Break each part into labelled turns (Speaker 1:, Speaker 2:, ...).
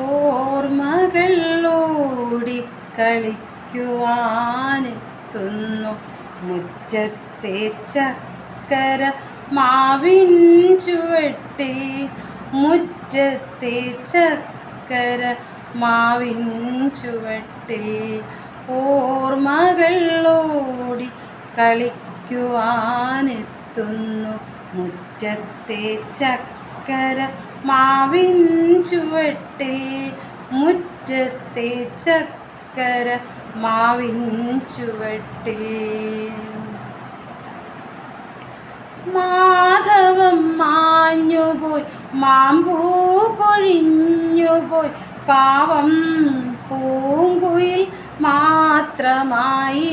Speaker 1: ഓർമ്മകൾ ഓടിക്കളിക്കുവാനെത്തുന്നു മുറ്റത്തെ ചക്കര മാവിൻ ചുവട്ടിൽ മുറ്റത്തെ ചക്കര മാവിൻ ചുവട്ടിൽ ഓർമ്മകൾ ഓടി കളിക്കുവാനെത്തുന്നു മുറ്റത്തെ ചക്കര മാവിൻ ചുവട്ടിൽ മുറ്റത്തെ ചക്കര മാവിൻ ചുവട്ടിൽ. മാധവം മാഞ്ഞുപോയി മാമ്പൂ കൊഴിഞ്ഞുപോയി പാവം പൂങ്കുയിൽ മാത്രമായി.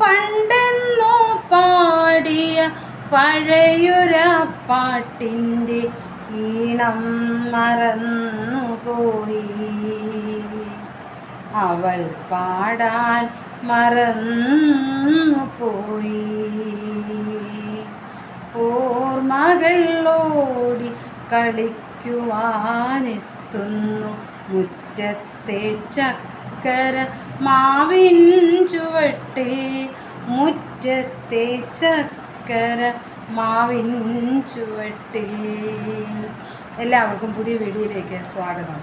Speaker 1: പണ്ടെന്നോ പാടിയ പഴയൊരാ പാട്ടിന്റെ ഈണം മറന്നുപോയി. അവൾ പാടാൻ മറന്നുപോയി. ഓർമ്മകൾ ഓടി കളിക്കുവാനെത്തുന്നു. മുറ്റത്തെ ചക്കര മാവിൻ ചുവട്ടിൽ. മുറ്റത്തെ ചക്കര മാവിൻ ചുവട്ടിൽ. എല്ലാവർക്കും പുതിയ വീഡിയോയിലേക്ക് സ്വാഗതം.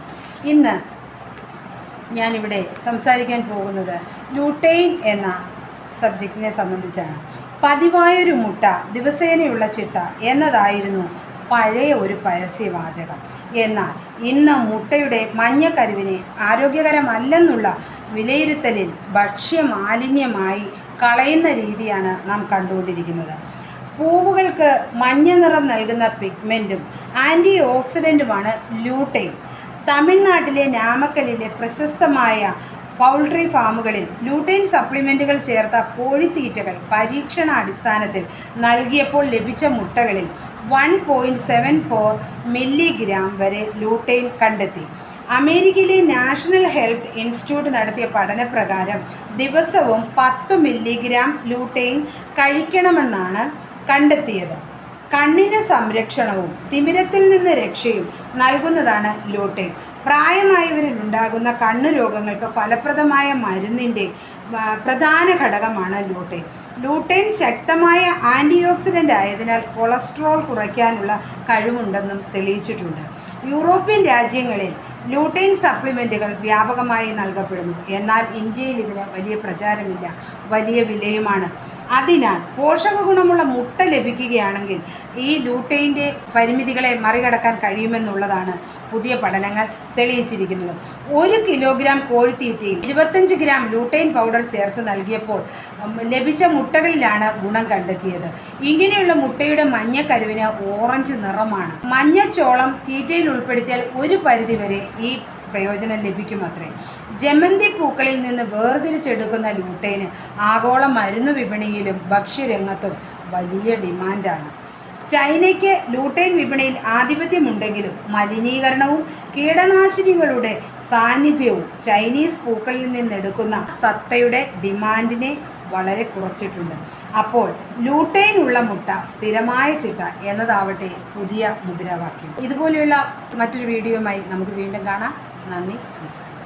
Speaker 1: ഇന്ന് ഞാനിവിടെ സംസാരിക്കാൻ പോകുന്നത് ലൂട്ടെയിൻ എന്ന സബ്ജക്റ്റിനെ സംബന്ധിച്ചാണ്. പതിവായൊരു മുട്ട ദിവസേനയുള്ള ചിട്ട എന്നതായിരുന്നു പഴയ ഒരു പരസ്യവാചകം. എന്നാൽ ഇന്ന് മുട്ടയുടെ മഞ്ഞക്കരുവിനെ ആരോഗ്യകരമല്ലെന്നുള്ള വിലയിരുത്തലിൽ ഭക്ഷ്യമാലിന്യമായി കളയുന്ന രീതിയാണ് നാം കണ്ടുകൊണ്ടിരിക്കുന്നത്. പൂവുകൾക്ക് മഞ്ഞ നിറം നൽകുന്ന പിഗ്മെന്റും ആന്റി ഓക്സിഡന്റുമാണ് ലൂട്ടെയിൻ തമിഴ്നാട്ടിലെ നാമക്കലിലെ പ്രശസ്തമായ പൗൾട്രി ഫാമുകളിൽ ലൂട്ടൈൻ സപ്ലിമെന്റുകൾ ചേർത്ത കോഴിത്തീറ്റകൾ പരീക്ഷണാടിസ്ഥാനത്തിൽ നൽകിയപ്പോൾ ലഭിച്ച മുട്ടകളിൽ one point seven four milligram വരെ ലൂട്ടൈൻ കണ്ടെത്തി. അമേരിക്കയിലെ നാഷണൽ ഹെൽത്ത് ഇൻസ്റ്റിറ്റ്യൂട്ട് നടത്തിയ പഠനപ്രകാരം ദിവസവും പത്ത് മില്ലിഗ്രാം ലൂട്ടൈൻ കഴിക്കണമെന്നാണ് കണ്ടെത്തിയത്. കണ്ണിന് സംരക്ഷണവും തിമിരത്തിൽ നിന്ന് രക്ഷയും നൽകുന്നതാണ് ലൂട്ടൈൻ പ്രായമായവരിൽ ഉണ്ടാകുന്ന കണ്ണു രോഗങ്ങൾക്ക് ഫലപ്രദമായ മരുന്നിന്റെ പ്രധാന ഘടകമാണ് ലൂട്ടൈൻ ലൂട്ടൈൻ ശക്തമായ ആന്റി ഓക്സിഡന്റ് ആയതിനാൽ കൊളസ്ട്രോൾ കുറയ്ക്കാനുള്ള കഴിവുണ്ടെന്നും തെളിയിച്ചിട്ടുണ്ട്. യൂറോപ്യൻ രാജ്യങ്ങളിൽ ലൂട്ടൈൻ സപ്ലിമെന്റുകൾ വ്യാപകമായി നൽകപ്പെടുന്നു. എന്നാൽ ഇന്ത്യയിൽ ഇതിന് വലിയ പ്രചാരമില്ല. വലിയ വിലയുമാണ്. അതിനാൽ പോഷക ഗുണമുള്ള മുട്ട ലഭിക്കുകയാണെങ്കിൽ ഈ ലൂട്ടൈന്റെ പരിമിതികളെ മറികടക്കാൻ കഴിയുമെന്നുള്ളതാണ് പുതിയ പഠനങ്ങൾ തെളിയിച്ചിരിക്കുന്നത്. ഒരു കിലോഗ്രാം കോഴിത്തീറ്റയിൽ ഇരുപത്തഞ്ച് ഗ്രാം ലൂട്ടൈൻ പൗഡർ ചേർത്ത് നൽകിയപ്പോൾ ലഭിച്ച മുട്ടകളിലാണ് ഗുണം കണ്ടെത്തിയത്. ഇങ്ങനെയുള്ള മുട്ടയുടെ മഞ്ഞക്കരുവിന് ഓറഞ്ച് നിറമാണ്. മഞ്ഞച്ചോളം തീറ്റയിൽ ഉൾപ്പെടുത്തിയാൽ ഒരു പരിധിവരെ ഈ പ്രയോജനം ലഭിക്കുമത്രേ ജമന്തി പൂക്കളിൽ നിന്ന് വേർതിരിച്ചെടുക്കുന്ന ലൂട്ടേന് ആഗോള മരുന്ന് വിപണിയിലും ഭക്ഷ്യരംഗത്തും വലിയ ഡിമാൻഡാണ്. ചൈനയ്ക്ക് ലൂട്ടൈൻ വിപണിയിൽ ആധിപത്യമുണ്ടെങ്കിലും മലിനീകരണവും കീടനാശിനികളുടെ സാന്നിധ്യവും ചൈനീസ് പൂക്കളിൽ നിന്നെടുക്കുന്ന സത്തയുടെ ഡിമാൻഡിനെ വളരെ കുറച്ചിട്ടുണ്ട്. അപ്പോൾ ലൂട്ടൈൻ ഉള്ള മുട്ട സ്ഥിരമായ ചിട്ട എന്നതാവട്ടെ പുതിയ മുദ്രാവാക്യം. ഇതുപോലെയുള്ള മറ്റൊരു വീഡിയോയുമായി നമുക്ക് വീണ്ടും കാണാം. നന്ദി നമസ്കാരം.